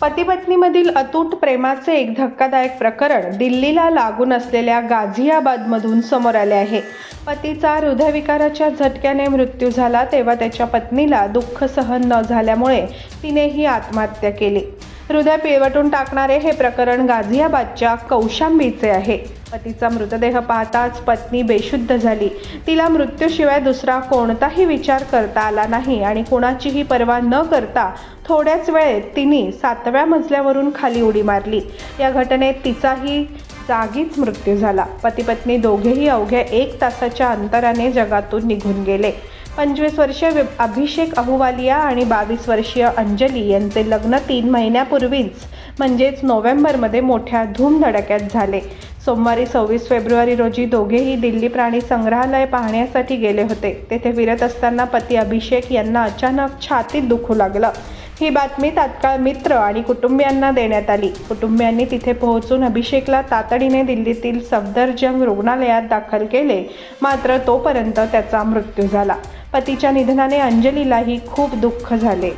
पतीपत्नीमधील अतूट प्रेमाचे एक धक्कादायक प्रकरण दिल्लीला लागून असलेल्या गाझियाबादमधून समोर आले आहे. पतीचा हृदयविकाराच्या झटक्याने मृत्यू झाला तेव्हा त्याच्या पत्नीला दुःख सहन न झाल्यामुळे तिने ही आत्महत्या केली. हृदय पिळवटून टाकणारे हे प्रकरण गाझियाबादच्या कौशांबीचे आहे. पतीचा मृतदेह पाहताच पत्नी बेशुद्ध झाली. तिला मृत्यूशिवाय दुसरा कोणताही विचार करता आला नाही आणि कुणाचीही पर्वा न करता थोड्याच वेळेत तिने सातव्या मजल्यावरून खाली उडी मारली. या घटनेत तिचाही जागीच मृत्यू झाला. पती पत्नी दोघेही अवघ्या एक तासाच्या अंतराने जगातून निघून गेले. पंचवीस वर्षीय वि- अभिषेक अहुवालिया आणि बावीस वर्षीय अंजली यांचे लग्न तीन महिन्यापूर्वीच म्हणजेच नोव्हेंबरमध्ये मोठ्या धूमधडक्यात झाले. सोमवारी सव्वीस फेब्रुवारी रोजी दोघेही दिल्ली प्राणी संग्रहालय पाहण्यासाठी गेले होते. तेथे फिरत असताना पती अभिषेक यांना अचानक छातीत दुखू लागलं. ही बातमी तात्काळ मित्र आणि कुटुंबियांना देण्यात आली. कुटुंबियांनी तिथे पोहोचून अभिषेकला तातडीने दिल्लीतील सफदरजंग रुग्णालयात दाखल केले. मात्र तोपर्यंत त्याचा मृत्यू झाला. पतीच्या निधनाने अंजलीलाही खूप दुःख झाले.